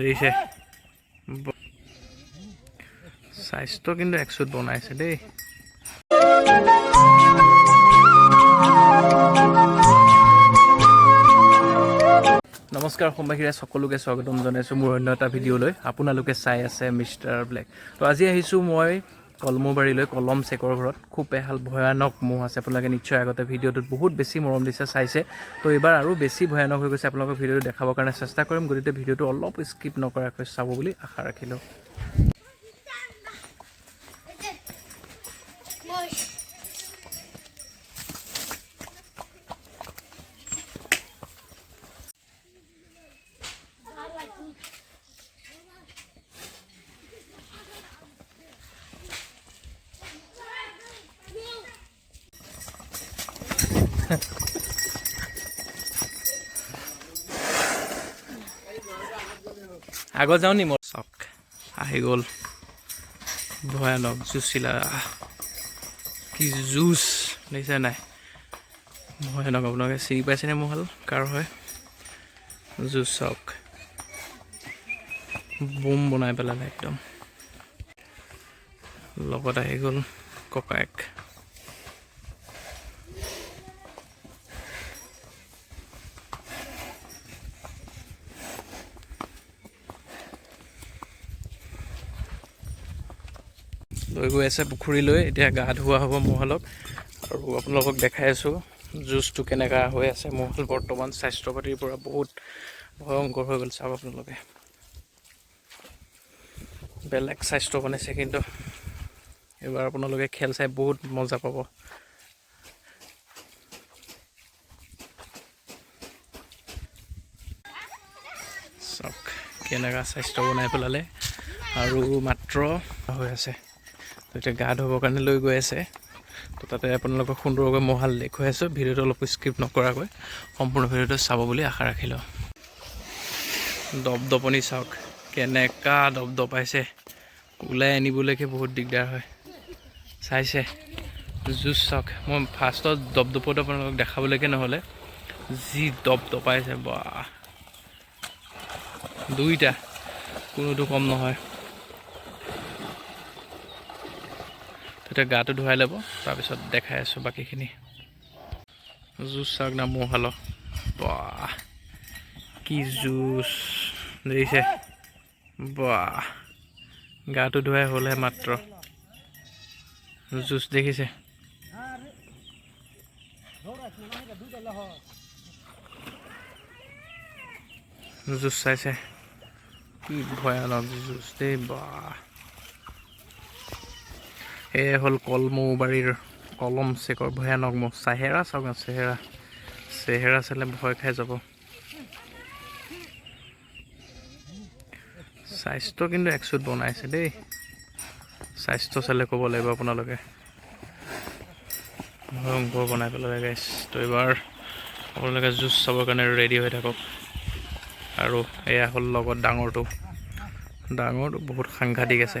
দেখিছে। স্বাস্থ্য কিন্তু একচুট বনাইছে দেই। নমস্কাৰ অসমবাসীৰে সকলোকে স্বাগতম জনাইছোঁ মোৰ অন্য এটা ভিডিঅ'লৈ। আপোনালোকে চাই আছে মিষ্টাৰ ব্লেক। তো আজি আহিছোঁ মই কলমৌবাৰীলৈ কলম চেকৰ ঘৰত। খুব এহাল ভয়ানক মহ আছে। আপোনালোকে নিশ্চয় আগতে ভিডিঅ'টোত বহুত বেছি মৰম দিছে, চাইছে। তো এইবাৰ আৰু বেছি ভয়ানক হৈ গৈছে আপোনালোকক ভিডিঅ'টো দেখাবৰ কাৰণে চেষ্টা কৰিম। গতিকে ভিডিঅ'টো অলপ স্কিপ নকৰাকৈ চাব বুলি আশা ৰাখিলোঁ। আগত যাওঁ নি মই? চক আহি গ'ল। ভয়ানক জুচিলা। কি জুচ দেখিছে নাই? ভয়ানক আপোনালোকে চিনি পাইছেনে মোহাল কাৰ হয়? জুচ চক। বোম বনাই পেলালে একদম। লগত আহি গ'ল ককায়েক। লৈ গৈ আছে পুখুৰীলৈ এতিয়া গা ধোৱা হ'ব মহালক আৰু আপোনালোকক দেখাই আছোঁ জুচটো কেনেকুৱা হৈ আছে মহাল বৰ্তমান স্বাস্থ্য পাতিৰ পৰা বহুত ভয়ংকৰ হৈ গ'ল চাওক আপোনালোকে। বেলেগ স্বাস্থ্য বনাইছে কিন্তু এইবাৰ আপোনালোকে খেল চাই বহুত মজা পাব। চাওক কেনেকুৱা স্বাস্থ্য বনাই পেলালে। আৰু মাত্ৰ হৈ আছে। এতিয়া গা ধুবৰ কাৰণে লৈ গৈ আছে। তো তাতে আপোনালোকক সুন্দৰকৈ মহাল দেখুৱাই আছোঁ। ভিডিঅ'টো অলপ স্কিপ নকৰাকৈ, সম্পূৰ্ণ ভিডিঅ'টো চাব বুলি আশা ৰাখিলোঁ দপদপনি চাওক, কেনেকা দপদপাইছে। ওলাই আনিবলৈকে বহুত দিগদাৰ হয়। চাইছে। জুচ চাওক, মই ফাৰ্ষ্টত দপদপটো আপোনালোকক দেখাবলৈকে নহ'লে, যি দপদপাইছে বা দুইটা, কোনোটো কম নহয়। তেতিয়া গাটো ধুৱাই ল'ব, তাৰপিছত দেখাই আছোঁ বাকীখিনি। জুচ চাওক না মহাল বাহ, কি জুচ। দেখিছে? বাহ, গাটো ধুৱাই হ'লহে মাত্ৰ। জুচ দেখিছে? জুচ চাইছে? কি ভয়ানক জুচ, দেই বাহ। এয়ে হ'ল কলমৌবাৰীৰ কলম চেকৰ ভয়ানক মহ। চেহেৰা চাওক না চেহেৰা। চেহেৰা চালে ভয় খাই যাব। স্বাস্থ্য কিন্তু একচুট বনাইছে দেই। স্বাস্থ্য চালে ক'ব লাগিব আপোনালোকে। ভয়ংকৰ বনাই পেলালে গাইছ তো এইবাৰ আপোনালোকে জুচ চাবৰ কাৰণে ৰেডি হৈ থাকক। আৰু এয়া হ'ল লগত ডাঙৰটো। ডাঙৰটো বহুত সাংঘাতিক আছে।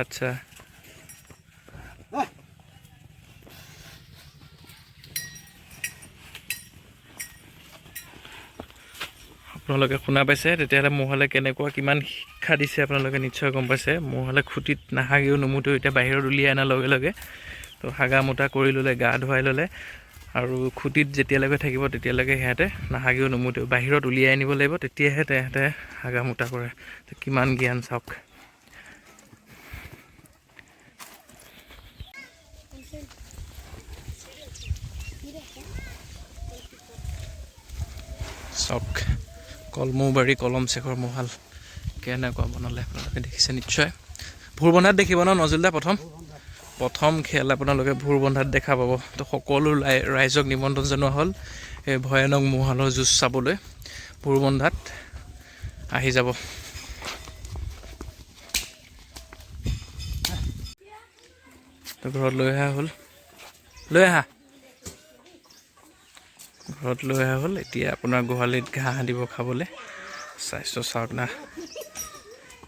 আচ্ছা। আপোনালোকে শুনা পাইছে? তেতিয়াহ'লে মহালে কেনেকুৱা কিমান শিক্ষা দিছে আপোনালোকে নিশ্চয় গম পাইছে? মহালে খুটিত নাহাগেও নুমুতেও এতিয়া বাহিৰত উলিয়াই অনাৰ লগে লগে। তো হাগা মোটা কৰি ল'লে গা ধুৱাই ল'লে। আৰু খুটিত যেতিয়ালৈকে থাকিব, তেতিয়ালৈকে সিহঁতে নাহাগেও নুমুতেও বাহিৰত উলিয়াই আনিব লাগিব, তেতিয়াহে তেহেঁতে হাগা মোটা কৰে। কিমান জ্ঞান চাওক। চাওক, কলমৌবাৰী কলম চেখৰ মহাল কেনেকুৱা বনালে আপোনালোকে দেখিছে নিশ্চয়। ভোৰ বন্ধাত দেখিব ন, নজুলদা প্ৰথম? প্ৰথম খেল আপোনালোকে ভোৰ বন্ধাত দেখা পাব। তো সকলো ৰাই- ৰাইজক নিমন্ত্ৰণ জনোৱা হ'ল এই ভয়ানক মহালৰ যুঁজ চাবলৈ। ভোৰ বন্ধাত আহি যাব। ঘৰত লৈ অহা হ'ল। লৈ আহা। ঘৰত লৈ অহা হ'ল। এতিয়া আপোনাৰ গোহালিত ঘাঁহ দিব খাবলৈ। স্বাস্থ্য চাওক না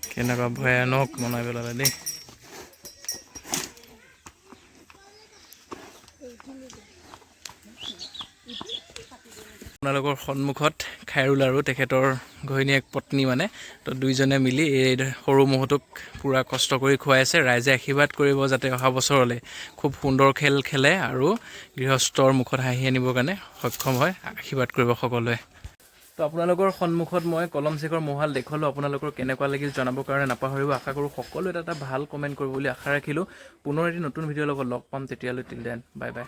কেনেকুৱা ভয়ানক বনাই পেলালে দেই। আপোনালোকৰ সন্মুখত খাইৰুল আৰু তেখেতৰ ঘৈণীয়েক পত্নী মানে তো দুইজনে মিলি এই সৰু মহটোক পূৰা কষ্ট কৰি খুৱাই আছে। ৰাইজে আশীৰ্বাদ কৰিব যাতে অহা বছৰলৈ খুব সুন্দৰ খেল খেলে আৰু গৃহস্থৰ মুখত হাঁহি আনিবৰ কাৰণে সক্ষম হয় আশীৰ্বাদ কৰিব সকলোৱে। তো আপোনালোকৰ সন্মুখত মই কলম চেকৰ মহাল দেখুৱালোঁ। আপোনালোকৰ কেনেকুৱা লাগিল জনাবৰ কাৰণে নাপাহৰিব। আশা কৰোঁ সকলোৱে এটা এটা ভাল কমেণ্ট কৰিব বুলি আশা ৰাখিলোঁ। পুনৰ এটি নতুন ভিডিঅ'ৰ লগত লগ পাম। তেতিয়ালৈ টিল দেন বাই বাই